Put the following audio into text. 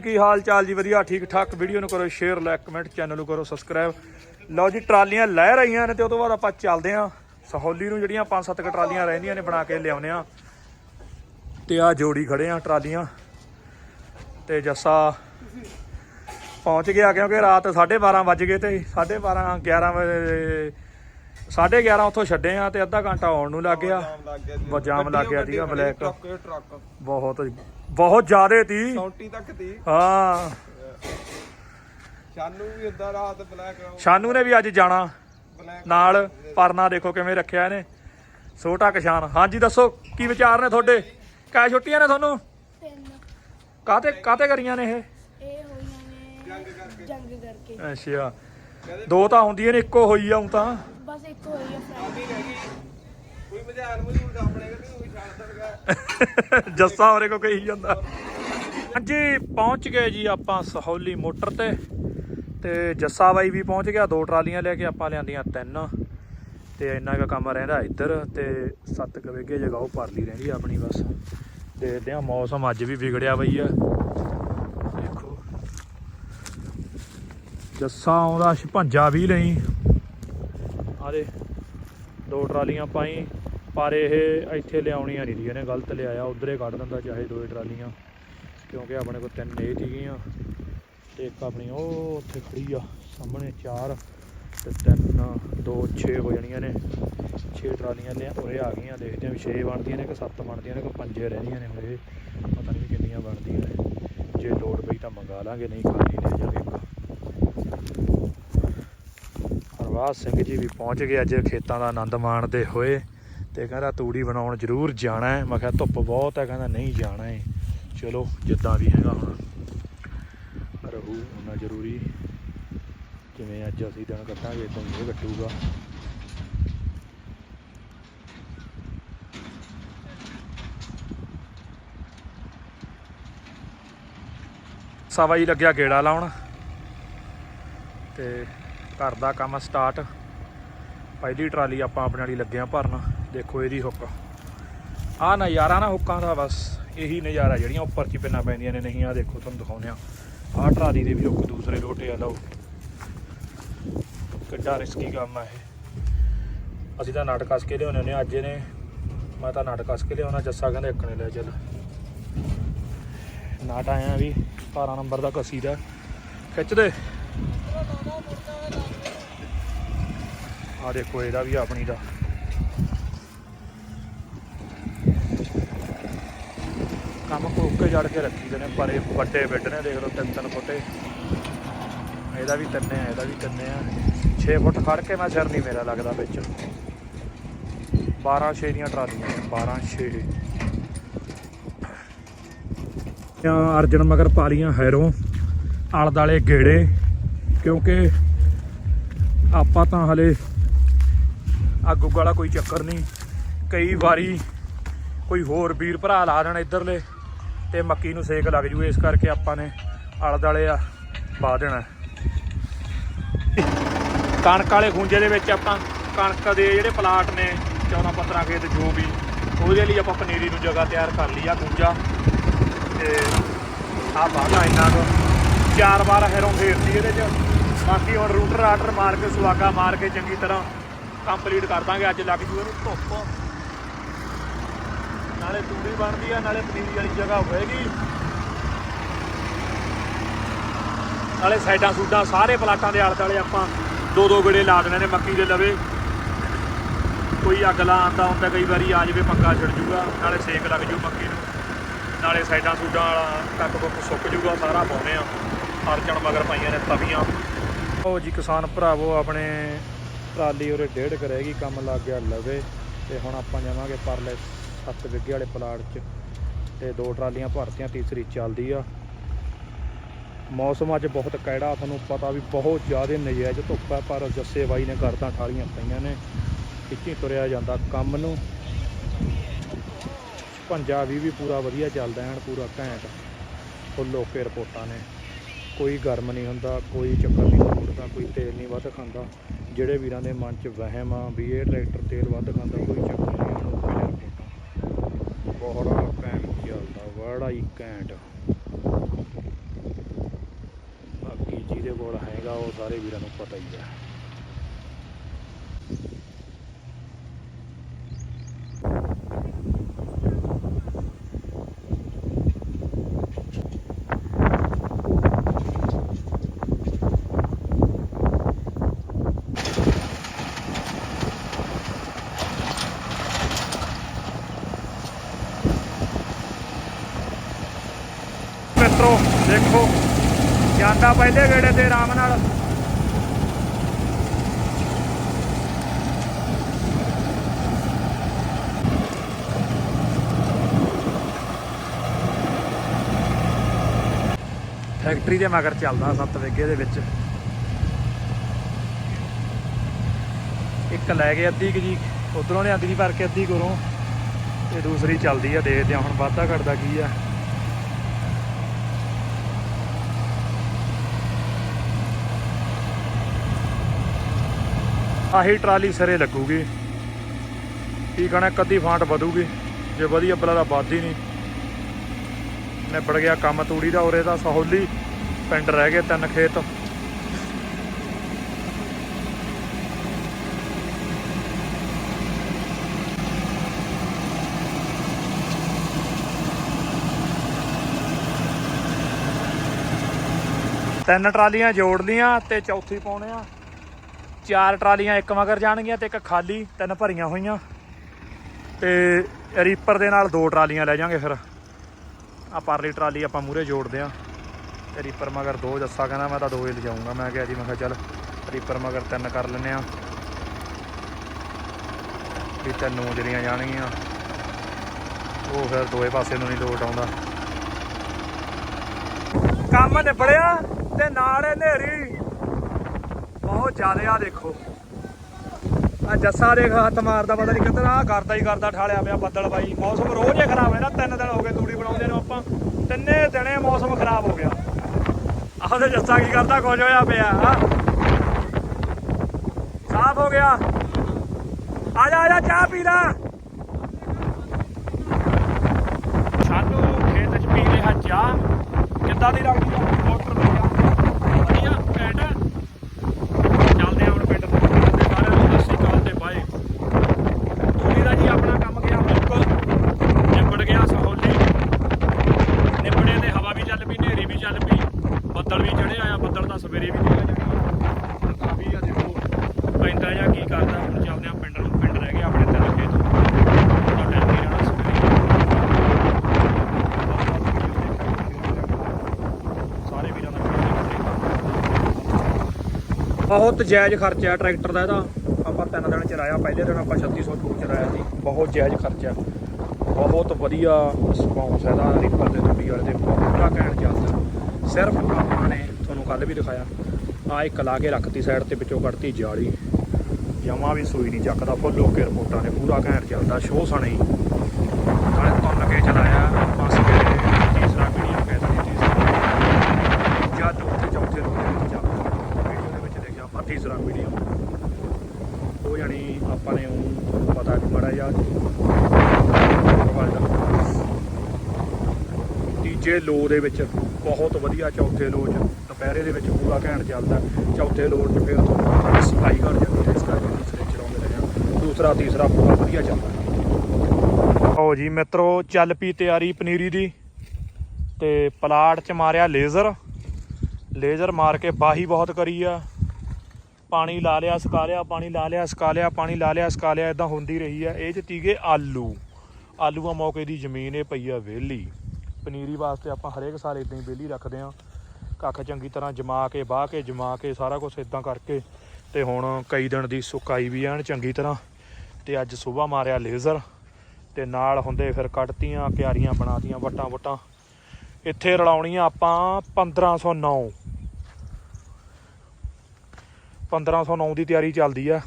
ਕੀ ਹਾਲ ਚਾਲ ਜੀ? ਵਧੀਆ, ਠੀਕ ਠਾਕ। ਵੀਡੀਓ ਨੂੰ ਕਰੋ ਸ਼ੇਅਰ, ਲਾਈਕ, ਕਮੈਂਟ, ਚੈਨਲ ਨੂੰ ਕਰੋ ਸਬਸਕ੍ਰਾਈਬ। ਲਓ ਜੀ, ਟਰਾਲੀਆਂ ਲੈ ਰਹੀਆਂ ਨੇ ਤੇ ਉਹ ਤੋਂ ਬਾਅਦ ਆਪਾਂ ਚੱਲਦੇ ਆਂ ਸਹੌਲੀ ਨੂੰ ਜਿਹੜੀਆਂ ਪੰਜ ਸੱਤ ਕੁ ਟਰਾਲੀਆਂ ਰਹਿੰਦੀਆਂ ਨੇ ਬਣਾ ਕੇ ਲਿਆਉਨੇ ਆ ਤੇ ਆ ਜੋੜੀ ਖੜੇ ਆ ਟਰਾਲੀਆਂ। ਤੇ ਜੱਸਾ ਪਹੁੰਚ ਗਿਆ ਕਿਉਂਕਿ ਰਾਤ 12:30 ਵੱਜ ਗਏ ਤੇ 12:30 11 ਵਜੇ 11:30 ਉੱਥੋਂ ਛੱਡੇ ਆ ਤੇ ਅੱਧਾ ਘੰਟਾ ਆਉਣ ਨੂੰ ਲੱਗ ਗਿਆ। ਬ- ਜਾਮ ਲੱਗ ਗਿਆ ਸੀਗਾ ਬਲੈਕ। Truck truck. ਬਹੁਤ ਬਹੁਤ ਜ਼ਿਆਦੇ ਤੀ। 30 ਤੱਕ ਤੀ। ਹਾਂ। ਸਾਨੂੰ ਵੀ ਉਦਾਂ ਰਾਤ ਬਲੈਕ ਸ਼ਾਨੂ ਨੇ ਵੀ ਅੱਜ ਜਾਣਾ। ਬਲੈਕ ਨਾਲ ਪਰਨਾ ਦੇਖੋ ਕਿਵੇਂ ਰੱਖਿਆ ਇਹਨੇ। ਛੋਟਾ ਕਿਸਾਨ। ਹਾਂਜੀ ਦੱਸੋ ਕੀ ਵਿਚਾਰ ਨੇ ਤੁਹਾਡੇ? ਕਾ ਛੁੱਟੀਆਂ ਨੇ ਤੁਹਾਨੂੰ? ਤਿੰਨ। ਕਾਤੇ ਕਾਤੇ ਕਰੀਆਂ ਨੇ ਇਹ? ਇਹ ਹੋਈਆਂ ਨੇ ਜੰਗ ਕਰਕੇ। ਜੰਗ ਕਰਕੇ। ਅੱਛਾ। ਦੋ ਤਾਂ ਹੁੰਦੀਆਂ ਨੇ ਇੱਕੋ ਹੋਈ ਆ ਤਾਂ। ਬਸ ਇੱਕ ਹੋਈ ਆ ਫਰੈਂਡ ਨਹੀਂ ਰਹਿ ਗਈ ਕੋਈ ਮਜ਼ਾਕ ਮਜ਼ੂਰ ਆਪਣੇ ਕਿ ਤੂੰ ਵੀ ਛੱਡ ਦੇਗਾ ਜੱਸਾ ਹੋਰੇ ਕੋ ਕਹੀ ਜਾਂਦਾ। ਹਾਂਜੀ ਪਹੁੰਚ ਗਏ ਜੀ ਆਪਾਂ ਸਹੌਲੀ ਮੋਟਰ ਤੇ। ਤੇ ਜੱਸਾ ਬਾਈ ਵੀ ਪਹੁੰਚ ਗਿਆ ਦੋ ਟਰਾਲੀਆਂ ਲੈ ਕੇ ਆਪਾਂ ਲਿਆਂਦੀਆਂ ਤਿੰਨ। ਤੇ ਇੰਨਾ ਕੁ ਕੰਮ ਰਹਿੰਦਾ ਇੱਧਰ ਤੇ ਸੱਤ ਕੁ ਵੇਗੇ ਜਗ੍ਹਾ ਉਹ ਪਰਲੀ ਰਹਿੰਦੀ ਆ ਆਪਣੀ ਬਸ। ਦੇਖਦੇ ਆ ਮੌਸਮ ਅੱਜ ਵੀ ਵਿਗੜਿਆ ਬਈ ਆ। ਦੇਖੋ। ਜੱਸਾ ਆਉਂਦਾ ਛਪੰਜਾ ਵੀ ਲਈ। ਦੋ ਟਰਾਲੀਆਂ ਪਾਈ, ਪਰ ਇਹ ਇੱਥੇ ਲਿਆਉਣੀਆਂ ਨਹੀਂ ਦੀਆਂ ਨੇ ਗਲਤ ਲਿਆਇਆ, ਉਧਰੇ ਕੱਢ ਦਿੰਦਾ ਚਾਹੇ ਦੋ ਟਰਾਲੀਆਂ, ਕਿਉਂਕਿ ਆਪਣੇ ਕੋਲ ਤਿੰਨ ਇਹ ਸੀਗੀਆਂ ਤੇ ਇੱਕ ਆਪਣੀ ਉਹ ਉੱਥੇ ਖੜੀ ਆ, ਸਾਹਮਣੇ ਚਾਰ ਤੇ ਤਿੰਨ, ਦੋ 6 ਹੋ ਜਾਣੀਆਂ ਨੇ 6 ਟਰਾਲੀਆਂ ਲਿਆ, ਉਰੇ ਆ ਗਈਆਂ, ਦੇਖਦੇ ਆ ਵੀ 6 ਬਣਦੀਆਂ ਨੇ ਕਿ 7 ਬਣਦੀਆਂ ਨੇ ਕਿ ਪੰਜੇ ਰਹਿੰਦੀਆਂ ਨੇ, ਹੁਣ ਇਹ ਪਤਾ ਨਹੀਂ ਕਿੰਨੀਆਂ ਬਣਦੀਆਂ ਨੇ, ਜੇ ਲੋੜ ਪਈ ਤਾਂ ਮੰਗਾ ਲਾਂਗੇ, ਨਹੀਂ ਖਾਲੀ ਲੈ ਜਾਵੇ ਇੱਕ ਸਿੰਘ ਜੀ ਵੀ ਪਹੁੰਚ ਗਏ ਅੱਜ ਖੇਤਾਂ ਦਾ ਆਨੰਦ ਮਾਣਦੇ ਹੋਏ ਤੇ ਕਹਿੰਦਾ ਤੂੜੀ ਬਣਾਉਣ ਜ਼ਰੂਰ ਜਾਣਾ ਹੈ। ਮੈਂ ਕਿਹਾ ਧੁੱਪ ਬਹੁਤ ਹੈ, ਕਹਿੰਦਾ ਨਹੀਂ ਜਾਣਾ ਹੈ। ਚਲੋ, ਜਿੱਦਾਂ ਵੀ ਹੈਗਾ ਹੁਣ। ਰਹੂ ਉਹਨਾਂ ਜ਼ਰੂਰੀ। ਜਿਵੇਂ ਅੱਜ ਅਸੀਂ ਦਿਨ ਕੱਟਾਂਗੇ ਤਾਂ ਇਹ ਕੱਟੂਗਾ। ਸਵਾ ਹੀ ਲੱਗਿਆ ਗੇੜਾ ਲਾਉਣ। ਤੇ ਘਰ ਦਾ ਕੰਮ ਸਟਾਰਟ ਪਹਿਲੀ ਟਰਾਲੀ ਆਪਾਂ ਆਪਣੇ ਵਾਲੀ ਲੱਗਿਆ ਭਰਨ। ਦੇਖੋ ਇਹਦੀ ਹੁੱਕ ਆਹ ਨਜ਼ਾਰਾ ਨਾ ਹੁੱਕਾਂ ਦਾ ਬਸ, ਇਹੀ ਨਜ਼ਾਰਾ ਜਿਹੜੀਆਂ ਉੱਪਰ ਚ ਪਿੰਨਾ ਪੈਂਦੀਆਂ ਨੇ, ਨਹੀਂ ਆ ਦੇਖੋ ਤੁਹਾਨੂੰ ਦਿਖਾਉਂਦੇ ਆ। ਆਹ ਟਰਾਲੀ ਦੇ ਵੀ ਹੁੱਕ ਦੂਸਰੇ ਲੋਟੇ ਆ, ਲਓ। ਕਿੱਡਾ ਰਿਸਕੀ ਕੰਮ ਆ ਇਹ। ਅਸੀਂ ਤਾਂ ਨਾਟਕ ਕੱਸ ਕੇ ਲਿਆਉਣੇ ਹੁੰਦੇ ਹਾਂ ਅੱਜ ਇਹਨੇ, ਮੈਂ ਤਾਂ ਨਾਟਕ ਕੱਸ ਕੇ ਲਿਆਉਣਾ ਜੱਸਾ ਕਹਿੰਦਾ ਇੱਕ ਨੇ ਲੈ ਚੱਲ। ਨਾਟ ਆਇਆ ਵੀ 12 ਨੰਬਰ ਦਾ ਕੱਸੀ ਦਾ ਖਿੱਚ ਦੇ। ਆ ਦੇਖੋ ਇਹਦਾ ਵੀ ਆਪਣੀ ਦਾ। ਕੰਮ ਕੋਕ ਕੇ ਜੜ ਕੇ ਰੱਖੀ ਦੇ ਨੇ, ਪਰ ਇਹ ਵੱਡੇ ਬੈੱਡ ਨੇ, ਦੇਖ ਲਓ ਤਿੰਨ ਤਿੰਨ ਫੁੱਟੇ। ਇਹਦਾ ਵੀ ਤਿੰਨੇ ਆ, ਇਹਦਾ ਵੀ ਤਿੰਨੇ ਆ। 6 ਫੁੱਟ ਖੜ ਕੇ ਮੈਂ ਸਿਰ ਨਹੀਂ ਮੇਰਾ ਲੱਗਦਾ ਵਿੱਚ। 12 6 ਦੀਆਂ ਟਰਾਲੀਆਂ ਨੇ 12 6 ਜਾਂ ਅਰਜਨ ਮਗਰ ਪਾਲੀਆਂ ਹੈਰੋਂ ਆਲ ਦਾਲੇ ਗੇੜੇ। ਕਿਉਂਕਿ ਆਪਾਂ ਤਾਂ ਹਲੇ ਆਗੂ ਵਾਲਾ ਕੋਈ ਚੱਕਰ ਨਹੀਂ। ਕਈ ਵਾਰੀ ਕੋਈ ਹੋਰ ਵੀਰ ਭਰਾ ਲਾ ਦੇਣ ਇੱਧਰਲੇ ਤੇ ਮੱਕੀ ਨੂੰ ਸੇਕ ਲੱਗ ਜੂ, ਇਸ ਕਰਕੇ ਆਪਾਂ ਨੇ ਆਲੇ ਦਾਲੇ ਆ ਪਾ ਦੇਣਾ। ਕਣਕ ਵਾਲੇ ਖੁੰਝੇ ਦੇ ਵਿੱਚ ਆਪਾਂ ਕਣਕ ਦੇ ਜਿਹੜੇ ਪਲਾਟ ਨੇ 14 15 ਖੇਤ ਜੋ ਵੀ, ਉਹਦੇ ਲਈ ਆਪਾਂ ਪਨੀਰੀ ਨੂੰ ਜਗ੍ਹਾ ਤਿਆਰ ਕਰ ਲਈ ਆ ਖੁੰਝਾ ਤੇ ਆ ਬਾਗਾ ਇੰਨਾ ਕੁ। ਚਾਰ ਵਾਰ ਹੈਰੋਂ ਫੇਰਤੀ ਇਹਦੇ ਚ। ਬਾਕੀ ਹੁਣ ਰੂਟਰ ਆਰਡਰ ਮਾਰ ਕੇ ਸੁਆਗਾ ਮਾਰ ਕੇ ਚੰਗੀ ਤਰ੍ਹਾਂ ਕੰਪਲੀਟ ਕਰ ਦਾਂਗੇ ਅੱਜ ਲੱਗ ਜੂ ਇਹਨੂੰ ਧੁੱਪ। ਨਾਲੇ ਤੂੜੀ ਬਣਦੀ ਆ, ਨਾਲੇ ਪਨੀਰੀ ਵਾਲੀ ਜਗ੍ਹਾ ਹੋਏਗੀ। ਨਾਲੇ ਸਾਈਡਾਂ ਸੂਡਾਂ ਸਾਰੇ ਪਲਾਟਾਂ ਦੇ ਆਲੇ ਦੁਆਲੇ ਆਪਾਂ ਦੋ ਦੋ ਗੇੜੇ ਲਾ ਦੇਣੇ ਨੇ ਮੱਕੀ ਦੇ ਲਵੇ। ਕੋਈ ਅੱਗ ਲਾ ਆਉਂਦਾ ਹੁੰਦਾ, ਕਈ ਵਾਰੀ ਆ ਜਾਵੇ, ਪੰਗਾ ਛਿੜ ਜੂਗਾ, ਨਾਲੇ ਸੇਕ ਲੱਗ ਜੂ ਮੱਕੀ ਨੂੰ। ਨਾਲੇ ਸਾਈਡਾਂ ਸੂਡਾਂ ਵਾਲਾ ਕੱਕ ਕੁੱਕ ਸੁੱਕ ਜੂਗਾ, ਸਾਰਾ ਪਾਉਨੇ ਆ। ਅਰਜਣ ਮਗਰ ਪਾਈਆਂ ਨੇ ਤਵੀਆਂ। ਉਹ ਜੀ ਕਿਸਾਨ ਭਰਾਵੋ, ਆਪਣੇ ਟਰਾਲੀ ਉਰੇ ਡੇਢ ਕੁ ਰਹਿ ਗਈ, ਕੰਮ ਲੱਗ ਗਿਆ ਲਵੇ। ਤੇ ਹੁਣ ਆਪਾਂ ਜਾਵਾਂਗੇ ਪਰਲੇ ਸੱਤ ਵਿੱਗੇ ਵਾਲੇ ਪਲਾਟ 'ਚ। ਤੇ ਦੋ ਟਰਾਲੀਆਂ ਭਰਤੀਆਂ, ਤੀਸਰੀ ਚੱਲਦੀ ਆ। ਮੌਸਮ ਅੱਜ ਬਹੁਤ ਕੈੜਾ, ਤੁਹਾਨੂੰ ਪਤਾ ਵੀ ਬਹੁਤ ਜ਼ਿਆਦਾ ਨਜਾਇਜ਼ ਧੁੱਪ ਹੈ ਪਰ ਜੱਸੇ ਬਾਈ ਨੇ ਕਰਦਾਂ ਠਾਲੀਆਂ ਪਈਆਂ ਨੇ। ਖਿੱਚੀ ਤੁਰਿਆ ਜਾਂਦਾ ਕੰਮ ਨੂੰ। ਪੰਜਾ ਵੀ ਵੀ ਪੂਰਾ ਵਧੀਆ ਚੱਲਦਾ, ਐਨ ਪੂਰਾ ਘੈਂਟ। ਫੁੱਲ ਓਕੇ ਰਿਪੋਰਟਾਂ ਨੇ। ਕੋਈ ਗਰਮ ਨਹੀਂ ਹੁੰਦਾ, ਕੋਈ ਚੱਕਰ ਨਹੀਂ। ਮੁੜਦਾ ਕੋਈ ਤੇਲ ਨਹੀਂ ਵੱਧ ਖਾਂਦਾ। ਜਿਹੜੇ ਵੀਰਾਂ ਦੇ ਮਨ 'ਚ ਵਹਿਮ ਆ ਵੀ ਇਹ ਟਰੈਕਟਰ ਤੇਲ ਵੱਧ ਖਾਂਦਾ, ਕੋਈ ਚੱਕਰ ਨਹੀਂ ਉਹਨੂੰ ਪਹਿਲਾਂ ਫੋਟਾ ਬੜਾ ਕੈਂਟ ਚੱਲਦਾ ਬੜਾ ਹੀ ਕੈਂਟ ਬਾਕੀ ਜਿਹਦੇ ਕੋਲ ਹੈਗਾ, ਉਹ ਸਾਰੇ ਵੀਰਾਂ ਨੂੰ ਪਤਾ ਹੀ ਹੈ ਦੇਖੋ। ਜਾਂਦਾ ਪਹਿਲੇ ਗੇੜੇ ਤੇ ਆਰਾਮ ਨਾਲ। ਫੈਕਟਰੀ ਦੇ ਮਗਰ ਚੱਲਦਾ ਸੱਤ ਵਿਗੇ ਦੇ ਵਿੱਚ। ਇੱਕ ਲੈ ਕੇ ਅੱਧੀ ਕੁ ਜੀ, ਉਧਰੋਂ ਲਿਆਂਦੀ ਦੀ ਭਰ ਕੇ ਅੱਧੀ ਕੋਲੋਂ ਤੇ ਦੂਸਰੀ ਚੱਲਦੀ ਆ, ਦੇਖਦੇ ਆ ਹੁਣ ਵਾਧਾ ਘਟਦਾ ਕੀ ਆ। ਆਹੀ ਟਰਾਲੀ ਸਿਰੇ ਲੱਗੂਗੀ। ਕੀ ਕਹਣਾ, ਕੱਦੀ ਫਾਂਟ ਵਧੂਗੀ। ਜੇ ਵਧੀਆ ਬਲਾ ਦਾ ਵੱਧ ਹੀ ਨਹੀਂ ਨਿਬੜ ਗਿਆ ਕੰਮ ਤੂੜੀ ਦਾ ਉਰੇ ਦਾ ਸਹੌਲੀ। ਪਿੰਡ ਰਹਿ ਗਏ ਤਿੰਨ ਖੇਤ। ਤਿੰਨ ਟਰਾਲੀਆਂ ਜੋੜ ਲੀਆਂ ਤੇ ਚੌਥੀ ਪਾਉਣੇ ਆ। ਚਾਰ ਟਰਾਲੀਆਂ ਇੱਕ ਮਗਰ ਜਾਣਗੀਆਂ ਤੇ ਇੱਕ ਖਾਲੀ, ਤਿੰਨ ਭਰੀਆਂ ਹੋਈਆਂ। ਤੇ ਰੀਪਰ ਦੇ ਨਾਲ ਦੋ ਟਰਾਲੀਆਂ ਲੈ ਜਾਾਂਗੇ ਫਿਰ। ਆ ਪਰਲੀ ਟਰਾਲੀ ਆਪਾਂ ਮੂਰੇ ਜੋੜਦੇ ਆ। ਤੇ ਰੀਪਰ ਮਗਰ ਦੋ ਜੱਸਾ ਕਹਿੰਦਾ, ਮੈਂ ਤਾਂ ਦੋ ਹੀ ਲਿਜਾਊਂਗਾ ਮੈਂ ਕਿਹਾ ਜੀ, ਮੈਂ ਕਿਹਾ ਚੱਲ ਰੀਪਰ ਮਗਰ ਤਿੰਨ ਕਰ ਲੈਨੇ ਆ। ਵੀ ਤਿੰਨ ਜਿਹੜੀਆਂ ਜਾਣਗੀਆਂ, ਉਹ ਫਿਰ ਦੋਏ ਪਾਸੇ ਨੂੰ ਨਹੀਂ ਲੋਟ ਆਉਂਦਾ। ਕੰਮ ਨਿਬੜਿਆ ਤੇ ਨਾਲ ਇਹ ਨੇਰੀ ਬਹੁਤ ਜ਼ਿਆਦਾ ਆ ਦੇਖੋ। ਆ ਜੱਸਾ ਦੇਖ, ਹੱਥ ਮਾਰਦਾ, ਪਤਾ ਨਹੀਂ ਕਿੱਧਰ ਆ, ਕਰਦਾ ਹੀ ਕਰਦਾ, ਠਾਲਿਆ ਪਿਆ ਬੱਦਲ ਬਾਈ। ਮੌਸਮ ਰੋਜ਼ ਹੀ ਖਰਾਬ ਹੈ ਨਾ ਤਿੰਨ ਦਿਨ ਹੋ ਗਏ ਤੂੜੀ ਬਣਾਉਂਦੇ ਨੂੰ ਆਪਾਂ। ਤਿੰਨੇ ਦਿਨੇ ਮੌਸਮ ਖਰਾਬ ਹੋ ਗਿਆ। ਆਹ ਤੇ ਜੱਸਾ ਕੀ ਕਰਦਾ ਖੁਸ਼ ਹੋਇਆ ਪਿਆ ਆ ਸਾਫ਼ ਹੋ ਗਿਆ। ਆ ਜਾ ਆ ਜਾ, ਚਾਹ ਪੀ ਲੈ। ਸਾਨੂੰ ਖੇਤ ਚ ਪੀ ਰਿਹਾ ਚਾਹ। ਕਿੱਦਾਂ ਦੀ ਲੱਗਦੀ ਆ ਮੋਟਰ ਦੀ ਚਾਹ ਵਧੀਆ ਘੈਂਟ ਆ। ਚੱਲਦੇ ਆ ਹੁਣ ਪਿੰਡ ਤੋਂ ਤੇ ਸਾਰਿਆਂ ਨੂੰ ਸਤਿ ਸ਼੍ਰੀ ਅਕਾਲ ਤੇ ਬਾਏ ਤੂੜੀ ਦਾ ਜੀ ਆਪਣਾ ਕੰਮ ਗਿਆ ਮੁੱਕ ਨਿਬੜ ਗਿਆ ਸਹੌਲੀ ਨਿਬੜੇ ਤੇ ਹਵਾ ਵੀ ਚੱਲ ਪਈ ਹਨੇਰੀ ਵੀ ਚੱਲ ਪਈ ਬੱਦਲ ਵੀ ਚੜੇ ਆਇਆ ਬੱਦਲ ਤਾਂ ਸਵੇਰੇ ਵੀ ਨਿਕਲ ਜਾਣਾ ਹੁਣ ਕਾਫੀ ਆ ਦੇਖੋ ਪੈਂਦਾ ਜਾਂ ਕੀ ਕਰਦਾ ਹੁਣ ਚੱਲਦੇ ਆ ਪਿੰਡ ਨੂੰ ਪਿੰਡ ਰਹਿ ਗਿਆ ਆਪਣੇ ਤਿੰਨ ਖੇਤ ਤਾਂ ਟਾਈਮ ਨਹੀਂ ਰਹਿਣਾ ਸਵੇਰੇ ਸਾਰੇ ਵੀਰਾਂ ਦਾ ਬਹੁਤ ਜਾਇਜ਼ ਖਰਚਾ ਟਰੈਕਟਰ ਦਾ ਇਹਦਾ। ਆਪਾਂ ਤਿੰਨ ਦਿਨ ਚਲਾਇਆ, ਪਹਿਲੇ ਦਿਨ ਆਪਾਂ 3600 ਟੂਰ ਚਲਾਇਆ ਸੀ। ਬਹੁਤ ਜਾਇਜ਼ ਖਰਚਾ ਬਹੁਤ ਵਧੀਆ ਰਿਸਪੌਂਸ ਹੈ ਇਹਦਾ ਰਿਪਰ ਦੇ ਟੁੱਟੀ ਵਾਲੇ ਤੇ ਪੂਰਾ ਘੈਂਟ ਚੱਲਦਾ ਸਿਰਫ ਆਪਾਂ ਨੇ ਤੁਹਾਨੂੰ ਕੱਲ ਵੀ ਦਿਖਾਇਆ। ਆ ਇੱਕ ਲਾ ਕੇ ਰੱਖਤੀ ਸਾਈਡ ਤੇ, ਵਿੱਚੋਂ ਕੱਢਤੀ ਜਾਲੀ। ਜਮਾ ਵੀ ਸੂਈ ਨਹੀਂ ਚੱਕਦਾ, ਫੁੱਲ ਓਕੇ ਰਿਪੋਰਟਾਂ ਨੇ। ਪੂਰਾ ਘੈਂਟ ਚੱਲਦਾ ਸ਼ੋਅ ਸਣੇ ਨਾਲੇ ਤੁੰਨ ਕੇ ਚਲਾਇਆ ਆਪਾਂ ਸਵੇਰੇ ਤੀਸਰਾ ਵੀਡੀਓ ਕਹਿੰਦਾ ਜੀ ਤੀਸਰਾ ਜਦ ਉੱਥੇ ਚੌਥੇ ਰੋਜ਼ ਦੇ ਵਿੱਚ ਚੱਲਦਾ ਵੀਡੀਓ ਦੇ ਵਿੱਚ ਦੇਖਿਆ ਆਪਾਂ ਤੀਸਰਾ ਵੀਡੀਓ ਉਹ ਜਾਣੀ ਆਪਾਂ ਨੇ ਉਹ ਪਤਾ ਨਹੀਂ ਮੜਾ ਜਾ ਤੀਜੇ ਲੋ ਦੇ ਵਿੱਚ ਬਹੁਤ ਵਧੀਆ ਚੌਥੇ ਲੋ ਚ ਦੁਪਹਿਰੇ ਦੇ ਵਿੱਚ ਪੂਰਾ ਘੈਂਟ ਚੱਲਦਾ। ਚੌਥੇ ਲੋ ਚ ਫਿਰ ਤੁਹਾਨੂੰ ਸਫ਼ਾਈ ਜਾਂਦੀ ਇਸ ਕਰਕੇ ਦੂਸਰੇ ਚਲਾਉਂਦੇ ਰਹੇ ਦੂਸਰਾ, ਤੀਸਰਾ ਪੂਰਾ ਵਧੀਆ ਚੱਲਦਾ। ਓ ਜੀ ਮਿੱਤਰੋ, ਚੱਲ ਪਈ ਤਿਆਰੀ ਪਨੀਰੀ ਦੀ। ਤੇ ਪਲਾਟ ਚ ਮਾਰਿਆ ਲੇਜ਼ਰ। ਲੇਜ਼ਰ ਮਾਰ ਕੇ ਬਾਹੀ ਬਹੁਤ ਕਰੀ ਆ। ਪਾਣੀ ਲਾ ਲਿਆ, ਸੁਕਾ ਲਿਆ, ਪਾਣੀ ਲਾ ਲਿਆ, ਸੁਕਾ ਲਿਆ, ਪਾਣੀ ਲਾ ਲਿਆ, ਸੁਕਾ ਲਿਆ ਇਦਾਂ ਹੁੰਦੀ ਰਹੀ ਹੈ ਇਹ ਚ ਤੀਗੇ ਆਲੂ। ਆਲੂਆਂ ਮੌਕੇ ਦੀ ਜ਼ਮੀਨ, ਇਹ ਪਈ ਆ ਵਿਹਲੀ। ਪਨੀਰੀ ਵਾਸਤੇ ਆਪਾਂ ਹਰੇਕ ਸਾਲ ਇਦਾਂ ਹੀ ਵਿਹਲੀ ਰੱਖਦੇ ਆ। ਕੱਖ ਚੰਗੀ ਤਰ੍ਹਾਂ ਜਮਾ ਕੇ, ਬਾਹ ਕੇ, ਜਮਾ ਕੇ, ਸਾਰਾ ਕੁਝ ਇਦਾਂ ਕਰਕੇ ਤੇ ਹੁਣ ਕਈ ਦਿਨ ਦੀ ਸੁਕਾਈ ਵੀ ਐਨ ਚੰਗੀ ਤਰ੍ਹਾਂ। ਤੇ ਅੱਜ ਸਵੇਰ ਮਾਰਿਆ ਲੇਜ਼ਰ ਤੇ ਨਾਲ ਹੁੰਦੇ ਫਿਰ ਕੱਟਤੀਆਂ ਕਿਆਰੀਆਂ ਬਣਾਤੀਆਂ ਵਟਾਂ ਵਟਾਂ ਇੱਥੇ ਰਲਾਉਣੀਆਂ ਆਪਾਂ 1509 1509 ਦੀ ਤਿਆਰੀ ਚੱਲਦੀ ਆ।